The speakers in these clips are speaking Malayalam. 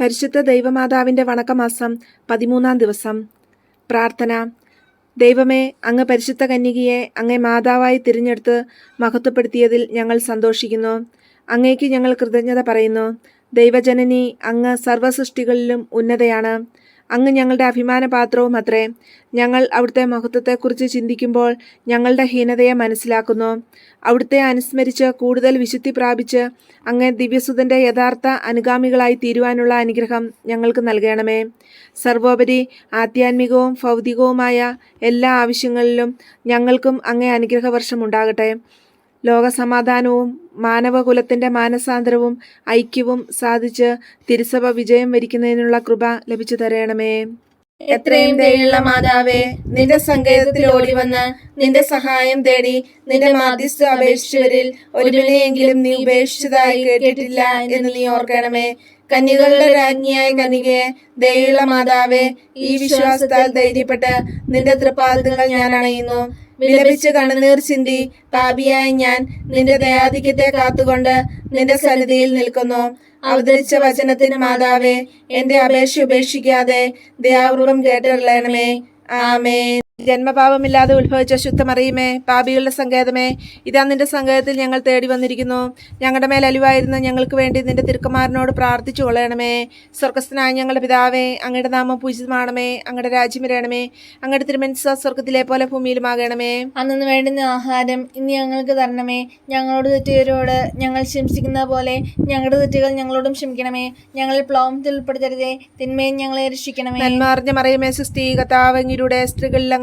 പരിശുദ്ധ ദൈവമാതാവിന്റെ വണക്കമാസം പതിമൂന്നാം ദിവസം. പ്രാർത്ഥന. ദൈവമേ അങ്ങ് പരിശുദ്ധ കന്യകയെ അങ്ങേ മാതാവായി തിരഞ്ഞെടുത്ത് മഹത്വപ്പെടുത്തിയതിൽ ഞങ്ങൾ സന്തോഷിക്കുന്നു. അങ്ങേക്ക് ഞങ്ങൾ കൃതജ്ഞത പറയുന്നു. ദൈവജനനി അങ്ങ് സർവസൃഷ്ടികളിലും ഉന്നതയാണ്. അങ്ങ് ഞങ്ങളുടെ അഭിമാനപാത്രവും അത്രേ. ഞങ്ങൾ അവിടുത്തെ മഹത്വത്തെക്കുറിച്ച് ചിന്തിക്കുമ്പോൾ ഞങ്ങളുടെ ഹീനതയെ മനസ്സിലാക്കുന്നു. അവിടുത്തെ അനുസ്മരിച്ച് കൂടുതൽ വിശുദ്ധി പ്രാപിച്ച് അങ്ങേ ദിവ്യസുതന്റെ യഥാർത്ഥ അനുഗാമികളായി തീരുവാനുള്ള അനുഗ്രഹം ഞങ്ങൾക്ക് നൽകണമേ. സർവോപരി ആധ്യാത്മികവും ഭൗതികവുമായ എല്ലാ ആവശ്യങ്ങളിലും ഞങ്ങൾക്കും അങ്ങേ അനുഗ്രഹവർഷം ഉണ്ടാകട്ടെ. ലോകസമാധാനവും മാനവകുലത്തിന്റെ മാനസാന്തരവും ഐക്യവും സാധിച്ച് തിരുസഭ വിജയം വരിക്കുന്നതിനുള്ള കൃപ ലഭിച്ചു തരണമേ. എത്രയും ദയുള്ള മാതാവേ നിന്റെ സങ്കേതത്തിൽ ഓടി വന്ന് നിന്റെ സഹായം തേടി നിന്റെ മാധ്യസ്ഥ അപേക്ഷിച്ചവരിൽ ഒരുവിനെയെങ്കിലും നീ ഉപേക്ഷിച്ചതായി കേട്ടിട്ടില്ല എന്ന് നീ ഓർക്കണമേ. കന്യകളുടെ രാജ്ഞിയായ കനികയെ ദയുള്ള മാതാവേ ഈ വിശ്വാസത്താൽ ധൈര്യപ്പെട്ട് നിന്റെ തൃപ്പാദങ്ങൾ ഞാൻ അണയുന്നു. വിലപിച്ച് കണ്ണുനീർ ചിന്തി പാപിയായ ഞാൻ നിന്റെ ദയാധിക്യത്തെ കാത്തുകൊണ്ട് നിന്റെ സന്നിധിയിൽ നിൽക്കുന്നു. അവതരിച്ച വചനത്തിന് മാതാവേ എന്റെ അപേക്ഷ ഉപേക്ഷിക്കാതെ ദയാപൂർവം കേട്ടറിയണമേ. ആമേ ജന്മപാപമില്ലാതെ ഉത്ഭവിച്ച ശുദ്ധമറിയുമേ പാപികളുടെ സങ്കേതമേ ഇതാ നിന്റെ സങ്കേതത്തിൽ ഞങ്ങൾ തേടി വന്നിരിക്കുന്നു. ഞങ്ങളുടെ മേൽ അലിവായിരുന്ന ഞങ്ങൾക്ക് വേണ്ടി നിന്റെ തിരുക്കുമാരനോട് പ്രാർത്ഥിച്ചു കൊള്ളണമേ. സ്വർഗസ്ഥനായ ഞങ്ങളുടെ പിതാവേ അങ്ങയുടെ നാമം പൂജിതമാണമേ അങ്ങയുടെ രാജ്യം വരണമേ അങ്ങയുടെ തിരുമനസ് സ്വർഗത്തിലെ പോലെ ഭൂമിയിലുമാകണമേ. അന്നു വേണ്ടുന്ന ആഹാരം ഇനി ഞങ്ങൾക്ക് തരണമേ. ഞങ്ങളോട് തെറ്റുകാരോട് ഞങ്ങൾ ശംസിക്കുന്ന പോലെ ഞങ്ങളുടെ തെറ്റുകൾ ഞങ്ങളോടും ക്ഷമിക്കണമേ. ഞങ്ങളെ പ്ലോമത്തിൽ ഉൾപ്പെടുത്തരുതേ തിന്മയും ഞങ്ങളെ രക്ഷിക്കണമേ. നന്മ അറിഞ്ഞ മറിയമേ സുസ്ഥീ കത്താവങ്ങിലൂടെ സ്ത്രീകളിൽ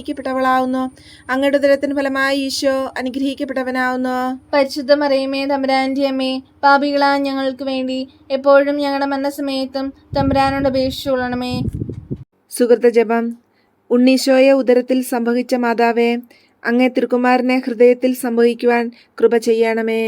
അനുഗ്രഹിക്കപ്പെട്ടവളാവുന്നു. അങ്ങയുടെ ദുരത്തിന് ഫലമായി ഈശോ അനുഗ്രഹിക്കപ്പെട്ടവനാവുന്നു. പരിശുദ്ധ മറിയമേ തമ്പുരാന്റെ അമ്മേ പാപികളാ ഞങ്ങൾക്ക് വേണ്ടി എപ്പോഴും ഞങ്ങളുടെ മരണസമയത്തും തമ്പുരാനോട് അപേക്ഷിച്ചുകൊള്ളണമേ സുഹൃത്ത ജപം. ഉണ്ണീശോയെ ഉദരത്തിൽ സംഭവിച്ച മാതാവേ അങ്ങേ തിരുക്കുമാരനെ ഹൃദയത്തിൽ സംഭവിക്കുവാൻ കൃപ ചെയ്യണമേ.